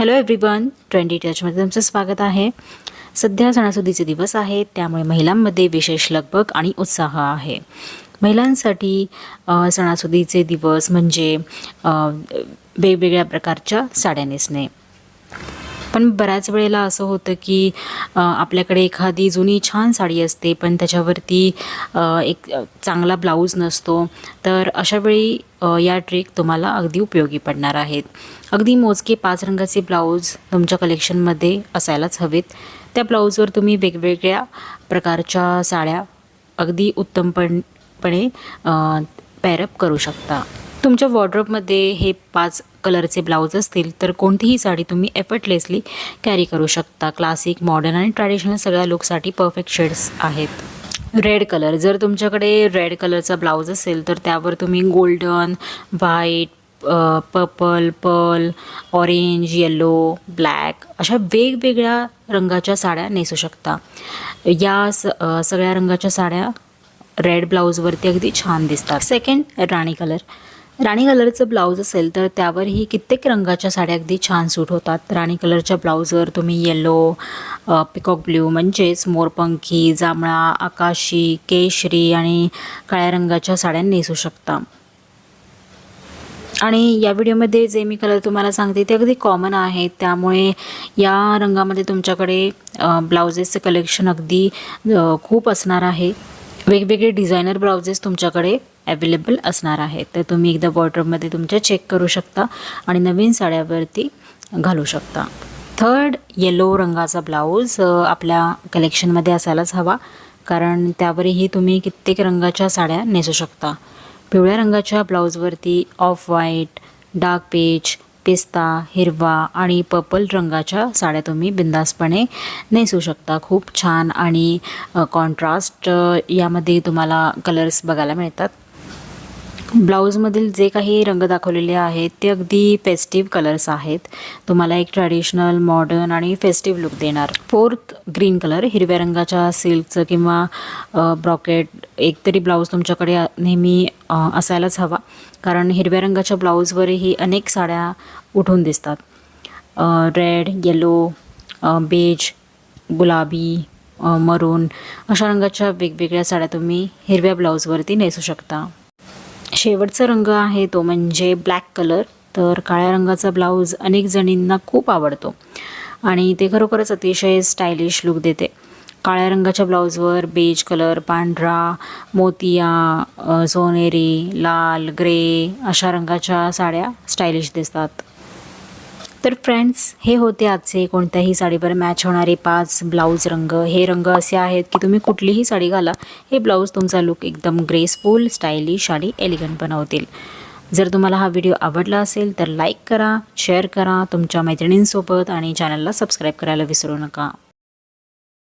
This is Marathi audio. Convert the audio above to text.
हॅलो एव्हरीवन ट्वेंटी टचमध्ये तुमचं स्वागत आहे. सध्या सणासुदीचे दिवस आहेत त्यामुळे महिलांमध्ये विशेष लगबग आणि उत्साह आहे. महिलांसाठी सणासुदीचे दिवस म्हणजे वेगवेगळ्या प्रकारच्या साड्या नेसणे. पण बऱ्याच वेळेला असं होतं की आपल्याकडे एखादी जुनी छान साडी असते पण त्याच्यावरती एक चांगला ब्लाऊज नसतो तर अशावेळी या ट्रिक तुम्हाला अगदी उपयोगी पडणार आहेत. अगदी मोजके पाच रंगाचे ब्लाऊज तुमच्या कलेक्शनमध्ये असायलाच हवेत. त्या ब्लाऊजवर तुम्ही वेगवेगळ्या प्रकारच्या साड्या अगदी उत्तमपणपणे पॅरअप करू शकता. तुमच्या वॉर्ड्रोबमध्ये हे पाच कलरचे ब्लाऊज असतील तर कोणतीही साडी तुम्ही एफर्टलेसली कॅरी करू शकता. क्लासिक मॉडर्न आणि ट्रॅडिशनल सगळ्या लुकसाठी परफेक्ट शेड्स आहेत. रेड कलर जर तुमच्याकडे रेड कलरचा ब्लाऊज असेल तर त्यावर तुम्ही golden white purple pearl orange yellow black अशा वेगवेगळ्या रंगाच्या साड्या नेसू शकता. या स सगळ्या रंगाच्या साड्या रेड ब्लाऊजवरती अगदी छान दिसतात. सेकंड राणी कलर राणी कलरचं ब्लाऊज असेल तर त्यावरही कित्येक रंगाच्या साड्या अगदी छान सूट होतात. राणी कलरच्या ब्लाऊजवर तुम्ही येलो पिकॉक ब्ल्यू म्हणजेच मोरपंखी जांभळा आकाशी केशरी आणि काळ्या रंगाच्या साड्या नेसू शकता. आणि या व्हिडिओमध्ये जे मी कलर तुम्हाला सांगते ते अगदी कॉमन आहेत त्यामुळे या रंगामध्ये तुमच्याकडे ब्लाउजेसचं कलेक्शन अगदी खूप असणार आहे. वेगवेगळे डिझायनर ब्लाउजेस तुमच्याकडे अवेलेबल असणार आहेत तर तुम्ही एकदा वॉर्ड्रॉपमध्ये तुमच्या चेक करू शकता आणि नवीन साड्यावरती घालू शकता. थर्ड येलो रंगाचा ब्लाऊज आपल्या कलेक्शनमध्ये असायलाच हवा. कारण त्यावरही तुम्ही कित्येक रंगाच्या साड्या नेसू शकता. पिवळ्या रंगाच्या ब्लाऊजवरती ऑफ व्हाईट डार्क पेज पिस्ता हिरवा आणि पर्पल रंगाच्या साड्या तुम्ही बिंदासपणे नेसू शकता. खूप छान आणि कॉन्ट्रास्ट यामध्ये तुम्हाला कलर्स बघायला मिळतात. ब्लाऊजमधील जे काही रंग दाखवलेले आहेत ते अगदी फेस्टिव्ह कलर्स आहेत. तुम्हाला एक ट्रॅडिशनल मॉडर्न आणि फेस्टिव्ह लुक देणार. फोर्थ ग्रीन कलर हिरव्या रंगाच्या सिल्कचं किंवा ब्रॉकेट एक तरी ब्लाऊज तुमच्याकडे नेहमी असायलाच हवा. कारण हिरव्या रंगाच्या ब्लाऊजवरही अनेक साड्या उठून दिसतात. रेड येलो बेज गुलाबी मरून अशा रंगाच्या वेगवेगळ्या साड्या तुम्ही हिरव्या ब्लाऊजवरती नेसू शकता. शेवटचा रंग आहे तो म्हणजे ब्लॅक कलर तर काळ्या रंगाचा ब्लाऊज अनेक जणींना खूप आवडतो. आणि ते खरोखरच अतिशय स्टायलिश लुक देते. काळ्या रंगाच्या ब्लाऊजवर बेज कलर पांढरा मोतिया सोनेरी लाल ग्रे अशा रंगाच्या साड्या स्टायलिश दिसतात. तर फ्रेंड्स हे होते आजचे कोणत्याही साडीवर मॅच होणारे पाच ब्लाऊज रंग. हे रंग असे आहेत की तुम्ही कुठलीही साडी घाला हे ब्लाऊज तुमचा लुक एकदम ग्रेसफुल स्टायलिश आणि एलिगंट बनवतील. जर तुम्हाला हा व्हिडिओ आवडला असेल तर लाईक करा शेअर करा तुमच्या मैत्रिणींसोबत आणि चॅनलला सबस्क्राईब करायला विसरू नका.